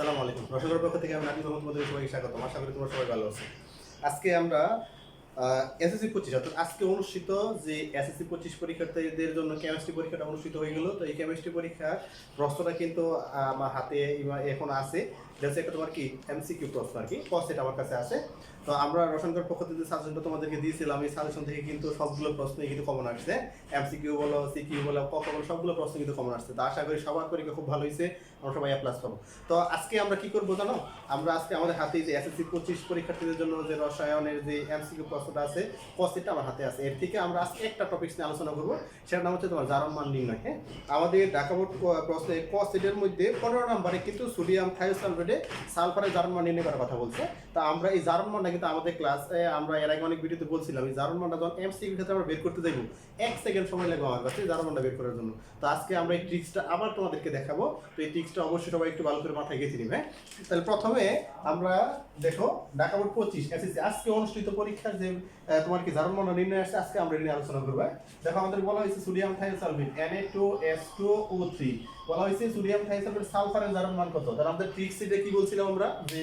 আসসালামু আলাইকুম। রসগোর পক্ষ থেকে আমি নাকি মোহাম্মদ মধ্যে সবাইকে স্বাগত। আশা করি তোমরা সবাই ভালো আছো। আজকে আমরা এসএসসি পঁচিশ, অর্থাৎ আজকে অনুষ্ঠিত যে এসএসসি পঁচিশ পরীক্ষার্থীদের জন্য কেমিস্ট্রি পরীক্ষাটা অনুষ্ঠিত হয়ে গেল। তো এই কেমিস্ট্রি পরীক্ষার প্রশ্নটা কিন্তু আমার হাতে এখন আছে। হচ্ছে একটা তোমার কি এমসিকিউ প্রশ্ন আর কি আমার কাছে তো আমরা পক্ষ থেকে সাজেশনটা তোমাদেরকে দিয়েছিলাম, এই সাজেশন থেকে কিন্তু সবগুলো প্রশ্নই কিন্তু কমন আসছে। এমসিকিউ বলো সিকিউ বলো, ক বলো, সবগুলো প্রশ্ন কিন্তু কমন আসছে। তো আশা করি সবার পরীক্ষা খুব ভালো হয়েছে, আমরা সবাই তো আজকে আমরা কি করব জানো? আমরা আজকে আমাদের হাতে যে এসএসসি পঁচিশ পরীক্ষার্থীদের জন্য যে রসায়নের যে এমসিকিউ প্রশ্নটা আছে কসিটা আমার হাতে আছে। এর থেকে আমরা আজকে একটা টপিক নিয়ে আলোচনা করব, সেটার নাম হচ্ছে তোমার জারণ মান নির্ণয় হ্যাঁ? আমাদের ঢাকা বোর্ড প্রশ্নে কসিটের মধ্যে পনেরো নম্বরে কিন্তু সোডিয়াম থায়োসালফেটে সালফারের জারণ নির্ণয় করার কথা বলছে। তা আমরা এই জারণ মানটা কিন্তু আমাদের ক্লাস আমরা এর আগে অনেক ভিডিওতে বলছিলাম, এই জারণ মানটা যখন এমসিকিউ ক্ষেত্রে আমরা বের করতে যাব এক সেকেন্ড সময় লাগবে আমার কাছে জারণ মানটা বের করার জন্য। তো আজকে আমরা এই ট্রিক্সটা আবার তোমাদেরকে দেখাবো, তো এই ট্রিক্সটা অবশ্যই সবাই একটু ভালো করে মাথায় গেছে নিবে। তাহলে প্রথমে আমরা দেখো, ঢাকা বোর্ড পঁচিশ এসএসসি আজকে অনুষ্ঠিত পরীক্ষার যে তোমার কি জারণ মান নির্ণয় আসছে, আজকে আমরা এটা নিয়ে আলোচনা করব? দেখো, আমাদের বলা হয়েছে সোডিয়াম থাইসালফেট Na2S2O3 বলা হয়েছে সোডিয়াম থাইসালফেট সালফারের জারণ মান কত? তাহলে আমাদের ট্রিক্স এটা কি বলছিলাম আমরা? যে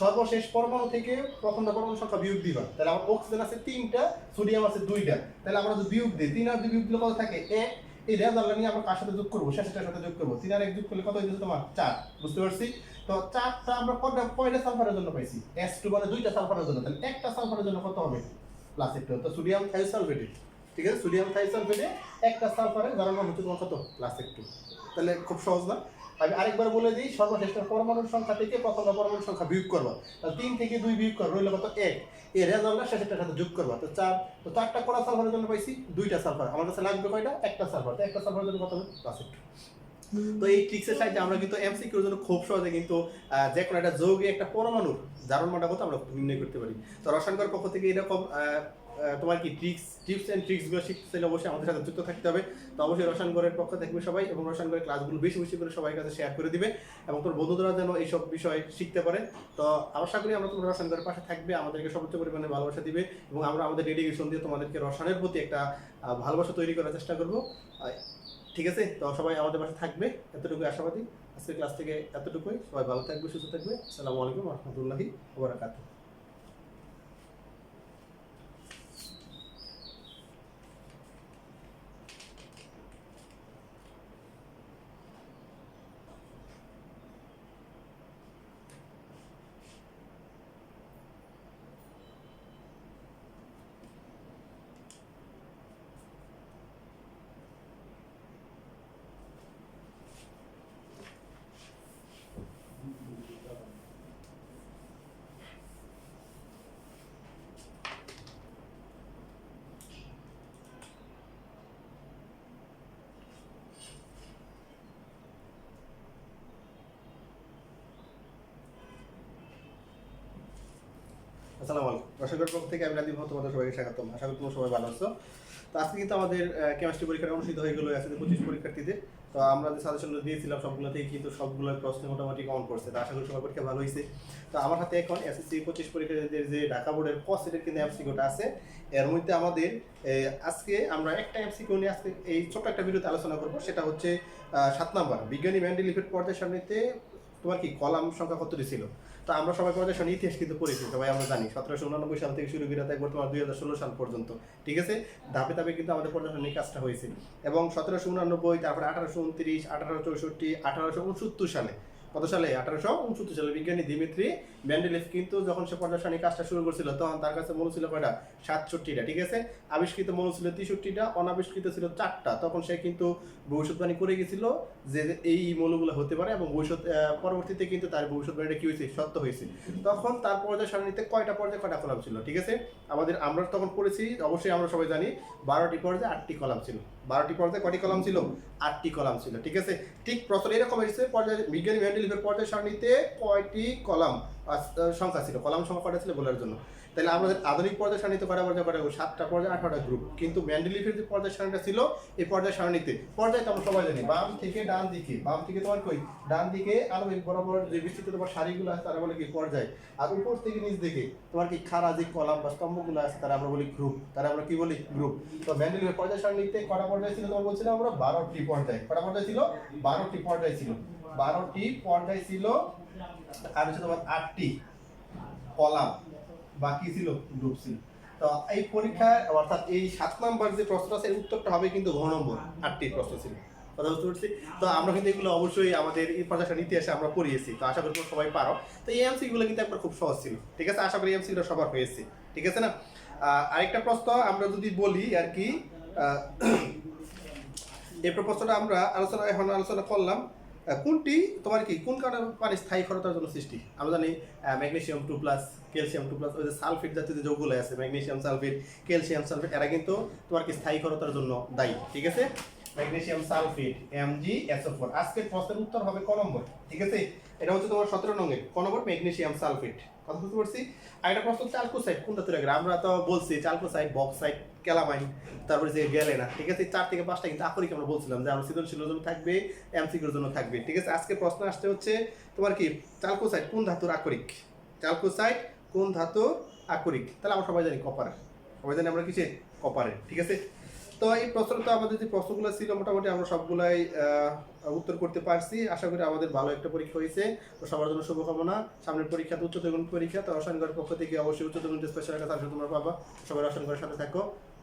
সর্বশেষ পরমাণু থেকে প্রথমটা পরমাণু সংখ্যা বিয়োগ দিবা তাহলে আমার অক্সিজেন আছে তিনটা সোডিয়াম আছে দুইটা। তাহলে আমরা যদি বিয়োগ দিই, তিন আর দুই বিয়োগ দিলে কত থাকে? এক। এই রেজাল্ট নিয়ে আমরা কার সাথে যোগ করব? শেষটার সাথে যোগ করব। তিন আর এক যোগ করলে কত হয়েছে তোমার? চার। বুঝতে পারছি? তো চারটা আমরা কয়টা কয়টা সালফারের জন্য পাইছি। এস টু মানে দুইটা সালফারের জন্য। তাহলে একটা সালফারের জন্য কত হবে? প্লাস একটু। তো সোডিয়াম থাইসালফেটে ঠিক আছে? সোডিয়াম থাইসালফেটে একটা সালফারের, যার নাম হচ্ছে তোমার কত? প্লাস একটু। তাহলে খুব সহজ না? আমি আরেকবার বলে দিই সর্বশেষটা পরমাণুর সংখ্যা থেকে প্রথমটা পরমাণুর সংখ্যা বিয়োগ করবা। তিন থেকে দুই বিয়োগ করবা, রইল কত এক। এই রেজাল্টটা শেষেরটার সাথে যোগ করবা। তো চার, তো চারটা কড়া সালফারের জন্য পাইছি? দুইটা সালফার। আমার কাছে লাগবে কয়টা? একটা সালফার। তো একটা সালফারের জন্য কত হবে? একটু। তো এই ট্রিক্সের সাহায্যে আমরা কিন্তু এমসি এমসিকিউর জন্য খুব সহজে কিন্তু যে কোনো একটা যৌগে একটা পরমাণুর জারণ মানটা কত আমরা নির্ণয় করতে পারি। তো রসায়নকার পক্ষ থেকে এরকম তোমার কি ট্রিক্স টিপস অ্যান্ড ট্রিক্সগুলো শিখতে চাইলে অবশ্যই আমাদের সাথে যুক্ত থাকতে হবে। তো অবশ্যই রসায়নগরের পক্ষ থাকবে সবাই এবং রসায়নগরের ক্লাসগুলো বেশি বেশি করে সবাই কাছে শেয়ার করে দিবে এবং তোর বন্ধুরা যেন এইসব বিষয় শিখতে পারে। তো আশা করি আমরা তোমরা রসায়নগরের পাশে থাকবে, আমাদেরকে সর্বোচ্চ পরিমাণে ভালোবাসা দিবে এবং আমরা আমাদের ডেডিকেশন দিয়ে তোমাদেরকে রসানের প্রতি একটা ভালোবাসা তৈরি করার চেষ্টা করব। ঠিক আছে? তো সবাই আমাদের পাশে থাকবে। এতটুকু আশাবাদী। আজকের ক্লাস থেকে এতটুকুই। সবাই ভালো থাকবে, সুস্থ থাকবে। আসসালামু আলাইকুম রহমতুল্লাহি ওবরাকাতুহ আসসালামু আলাইকুম। রসগোর পক্ষ থেকে আমি রাজীব তোমাদের সবাইকে স্বাগতম। আশা করি তোমরা সবাই ভালো আছো। তো আজকে কিন্তু আমাদের কেমিস্ট্রি পরীক্ষাটা অনুষ্ঠিত হয়ে গেলো একসাথে পঁচিশ পরীক্ষার্থীদের। তো আমরা যে সাজেশনগুলো দিয়েছিলাম, সবগুলোতেই কিন্তু সবগুলো প্রশ্ন মোটামুটি কমন করছে। তো আশা করি সবার পরীক্ষা ভালো হয়েছে। তো আমার হাতে এখন এসএসসি পঁচিশ পরীক্ষার্থীদের যে ঢাকা বোর্ডের ক সেটের কিন্তু এমসিকিউটা আছে। এর মধ্যে আমাদের আজকে আমরা একটা এমসিকিউ নিয়ে আজকে এই ছোট্ট একটা ভিডিওতে আলোচনা করব। সেটা হচ্ছে সাত নাম্বার, বিজ্ঞানী ম্যান্ডেলিফেট পর্যায় সারণীতে তোমার কি কলাম সংখ্যা কতটি ছিল? তো আমরা সবাই শুনি ইতিহাস কিন্তু পরিচিত সবাই আমরা জানি। সতেরোশো উনানব্বই সাল থেকে শুরু করে একবার তোমার দুই হাজার ষোলো সাল পর্যন্ত, ঠিক আছে? ধাপে ধাপে কিন্তু আমাদের প্রশাসনিক কাজটা হয়েছে। এবং সতেরোশো উনানব্বই, তারপরে আঠারোশো উনত্রিশ, আঠারোশো চৌষট্টি, আঠারোশো উনসত্তর সালে কত সালে? আঠারোশো উনসত্তর সালে বিজ্ঞানী দিমিত্রি ম্যান্ডেলিফ কিন্তু যখন সে সারণী কাজটা শুরু করছিল, তখন তার কাছে মনে ছিল কয়টা? সাতষট্টিটা, ঠিক আছে? আবিষ্কৃত মৌল ছিল তেষট্টিটা, অনাবিষ্কৃত ছিল চারটা। তখন সে কিন্তু ভবিষ্যৎবাণী করে গেছিল যে এই মৌলগুলো হতে পারে এবং ভবিষ্যৎ পরবর্তীতে কিন্তু তার ভবিষ্যৎবাণীটা কি হয়েছে? সত্য হয়েছে। তখন তার পর্যায় সারণীতে কয়টা পর্যায়ে, কয়টা কলাম ছিল, ঠিক আছে? আমাদের আমরা তখন পড়েছি, অবশ্যই আমরা সবাই জানি, বারোটি পর্যায়ে আটটি কলাম ছিল। বারোটি পর্যায়ে কয়টি কলাম ছিল? আটটি কলাম ছিল, ঠিক আছে? ঠিক প্রশ্ন এরকম এসেছে পর্যায়ে বিজ্ঞানী ম্যান্ডেলিফের পর্যায় সারণীতে কয়টি কলাম সংখ্যা ছিল? কলাম সংখ্যা কটা ছিল বলার জন্য। তাহলে আমাদের আধুনিক পর্যায় সারণীতে কটা পর্যায় কটা? সাতটা পর্যায়, আঠারোটা গ্রুপ কিন্তু ম্যান্ডেলিফের যে পর্যায় সারণীটা ছিল, এই পর্যায় সারণীতে, পর্যায় তো আমরা সবাই জানি, বাম থেকে ডান দিকে। বাম থেকে তোমার কই? ডান দিকে আনুমানিক বরাবর যে বিস্তৃত তোমার সারিগুলো আছে, তারা বলে কি পর্যায়। আর উপর থেকে নিচ দিকে, তোমার কি খাড়া যে কলাম বা স্তম্ভগুলো আছে, তারা আমরা বলি গ্রুপ তারা আমরা কি বলি? গ্রুপ তো ম্যান্ডেলিফের পর্যায় সারণীতে কটা পর্যায় ছিল তোমার বলছিলাম আমরা? বারোটি পর্যায়। কটা পর্যায় ছিল? বারোটি পর্যায় ছিল। বারোটি পর্যায় ছিল, আর হচ্ছে তোমার আটটি কলাম। বাকি ছিল গ্রুপ ছিল। তো এই পরীক্ষায় অর্থাৎ এই সাত নাম্বার যে প্রশ্নটা আছে, এর উত্তরটা হবে কিন্তু ঘ নম্বর, আটটি প্রশ্ন ছিল। কথা বুঝতে পারছি? তো আমরা কিন্তু এগুলো অবশ্যই আমাদের এই নিতে এসে আমরা পড়িয়েছি। তো আশা করি সবাই পারো। তো এই এমসি গুলো কিন্তু একবার খুব সহজ ছিল। ঠিক আছে? আশা করি এমসি গুলো সবার হয়েছে। ঠিক আছে না? আরেকটা প্রশ্ন আমরা যদি বলি আর কি এই প্রশ্নটা আমরা আলোচনা এখন আলোচনা করলাম। কোনটি তোমার কি? কোন কারণে পানি স্থায়ী ক্ষরতার জন্য সৃষ্টি? আমরা জানি magnesium two plus calcium two plus ওই যে সালফেট জাতীয় যে যৌগগুলো আছে ম্যাগনেশিয়াম সালফেট ক্যালসিয়াম সালফেট এরা কিন্তু তোমার কি স্থায়ী ক্ষরতার জন্য দায়ী, ঠিক আছে? ম্যাগনেসিয়াম সালফেট এমজি এসও4 আজকের প্রশ্নের উত্তর হবে ক নম্বর, ঠিক আছে? এটা হচ্ছে তোমার সতেরো নঙ্গের ক নম্বর ম্যাগনেশিয়াম সালফেট কথা বুঝতে পারছি? আর এটা প্রশ্ন চালকোসাইড কোনটা তৈরি আমরা তো বলছি চালকোসাইড বক্সাইড ক্যালামাইন তারপরে যে গেলে না, ঠিক আছে? চার থেকে পাঁচটা কিন্তু আকরিক আমরা বলছিলাম যে আমরা সৃজনশীলের জন্য থাকবে, এমসিকিউর জন্য থাকবে, ঠিক আছে? আজকে প্রশ্ন আসতে হচ্ছে তোমার কি চালকোসাইড কোন ধাতুর আকরিক? চালকোসাইড কোন ধাতুর আকরিক? তাহলে আমরা সবাই জানি কপার সবাই জানি আমরা কিসে কপারের, ঠিক আছে? তো এই প্রশ্নটা তো আমাদের যে প্রশ্নগুলো ছিল, মোটামুটি আমরা সবগুলাই উত্তর করতে পারছি। আশা করি আমাদের ভালো একটা পরীক্ষা হয়েছে। তো সবার জন্য শুভকামনা। সামনের পরীক্ষা তো উচ্চতর পরীক্ষা, তো রসায়নগর পক্ষ থেকে অবশ্যই উচ্চতর স্পেশাল একটা সাবজেক্ট তোমরা পাবা। সবাই রসায়নগরের সাথে থাকো।